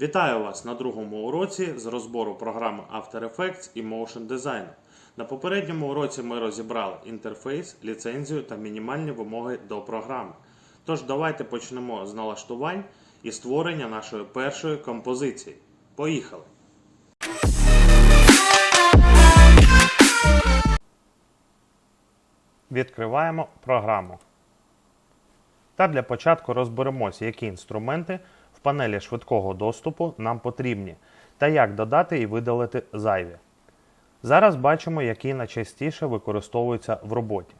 Вітаю вас на другому уроці з розбору програми After Effects і Motion Design. На попередньому уроці ми розібрали інтерфейс, ліцензію та мінімальні вимоги до програми. Тож давайте почнемо з налаштувань і створення нашої першої композиції. Поїхали! Відкриваємо програму. Та для початку розберемося, які інструменти в панелі швидкого доступу нам потрібні та як додати і видалити зайві. Зараз бачимо, які найчастіше використовуються в роботі.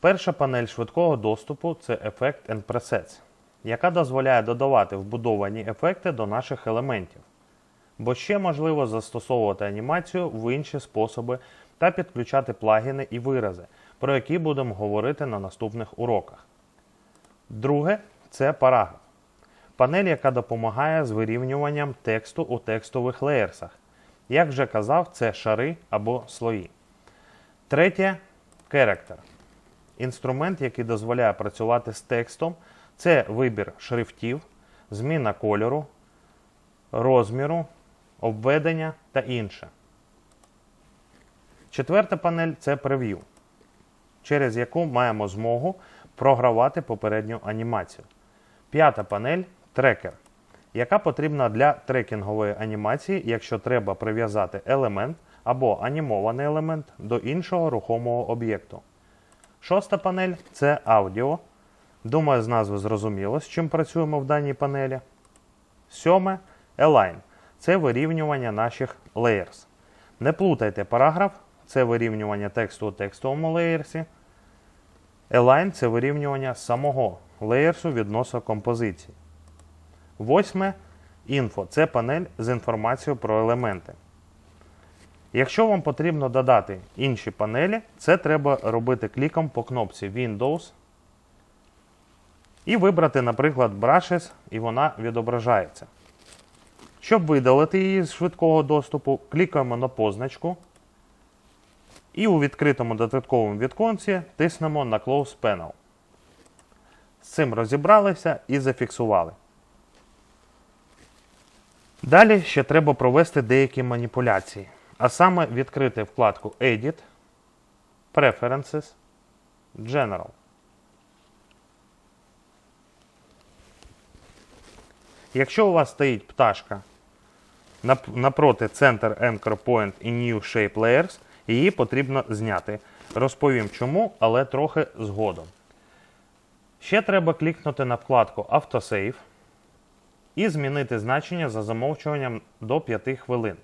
Перша панель швидкого доступу це Effect and Presets, яка дозволяє додавати вбудовані ефекти до наших елементів. Бо ще можливо застосовувати анімацію в інші способи та підключати плагіни і вирази, про які будемо говорити на наступних уроках. Друге це параграф. Панель, яка допомагає з вирівнюванням тексту у текстових леєрсах. Як вже казав, це шари або слої. Третє character. Інструмент, який дозволяє працювати з текстом, це вибір шрифтів, зміна кольору, розміру, обведення та інше. Четверта панель це прев'ю, через яку маємо змогу програвати попередню анімацію. П'ята панель трекер, яка потрібна для трекінгової анімації, якщо треба прив'язати елемент або анімований елемент до іншого рухомого об'єкту. Шоста панель це аудіо. Думаю, з назви зрозуміло, з чим працюємо в даній панелі. Сьоме Align. Це вирівнювання наших layers. Не плутайте параграф, це вирівнювання тексту у текстовому леєрсі. Align це вирівнювання самого леєрсу відносно композиції. Восьме інфо це панель з інформацією про елементи. Якщо вам потрібно додати інші панелі, це треба робити кліком по кнопці Windows і вибрати, наприклад, Brushes, і вона відображається. Щоб видалити її з швидкого доступу, клікаємо на позначку. І у відкритому додатковому віконці тиснемо на Close Panel. З цим розібралися і зафіксували. Далі ще треба провести деякі маніпуляції. А саме відкрити вкладку Edit, Preferences, General. Якщо у вас стоїть пташка нап- напроти Center Anchor Point і New Shape Layers, її потрібно зняти. Розповім чому, але трохи згодом. Ще треба клікнути на вкладку Autosave і змінити значення за замовчуванням до 5 хвилин.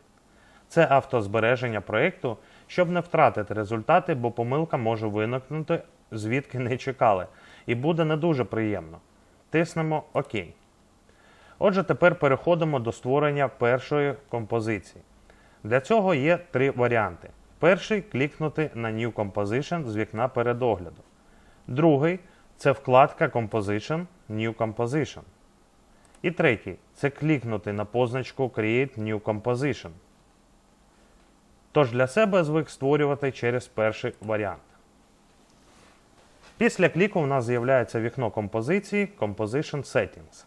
Це автозбереження проєкту, щоб не втратити результати, бо помилка може виникнути звідки не чекали, і буде не дуже приємно. Тиснемо ОК. Отже, тепер переходимо до створення першої композиції. Для цього є три варіанти. Перший клікнути на New Composition з вікна передогляду. Другий це вкладка Composition New Composition. І третій це клікнути на позначку Create New Composition. Тож для себе звик створювати через перший варіант. Після кліку в нас з'являється вікно композиції Composition Settings,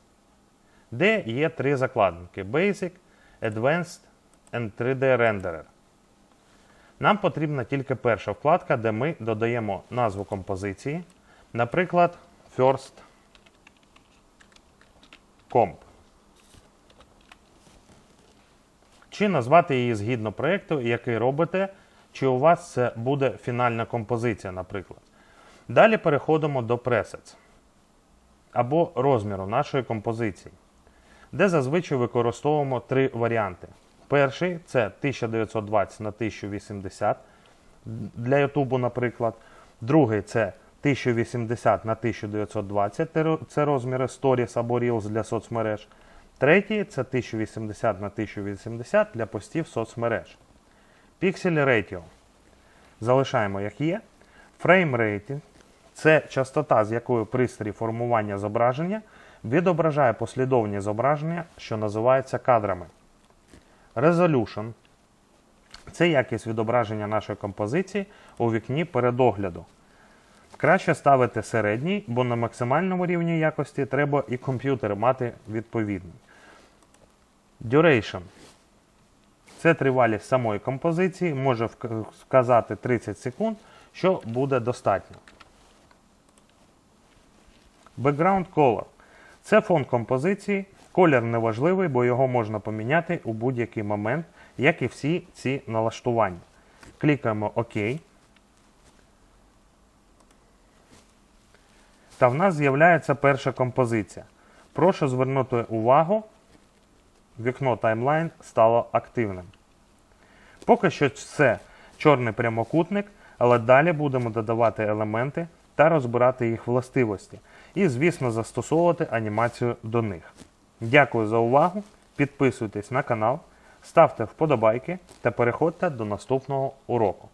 де є три закладники Basic, Advanced and 3D Renderer. Нам потрібна тільки перша вкладка, де ми додаємо назву композиції, наприклад, First Comp. Чи назвати її згідно проєкту, який робите, чи у вас це буде фінальна композиція, наприклад. Далі переходимо до Presets або розміру нашої композиції, де зазвичай використовуємо три варіанти. Перший це 1920 на 1080 для YouTube, наприклад. Другий це 1080 на 1920 це розміри Stories або Reels для соцмереж. Третій це 1080 на 1080 для постів соцмереж. Pixel Ratio залишаємо як є. Frame Rate це частота, з якою пристрій формування зображення відображає послідовні зображення, що називаються кадрами. Resolution це якість відображення нашої композиції у вікні передогляду. Краще ставити середній, бо на максимальному рівні якості треба і комп'ютер мати відповідний. Duration. Це тривалість самої композиції, може вказати 30 секунд, що буде достатньо. Background color. Це фон композиції. Колір неважливий, бо його можна поміняти у будь-який момент, як і всі ці налаштування. Клікаємо ОК. Та в нас з'являється перша композиція. Прошу звернути увагу, вікно таймлайн стало активним. Поки що це чорний прямокутник, але далі будемо додавати елементи та розбирати їх властивості. І, звісно, застосовувати анімацію до них. Дякую за увагу. Підписуйтесь на канал, ставте вподобайки та переходьте до наступного уроку.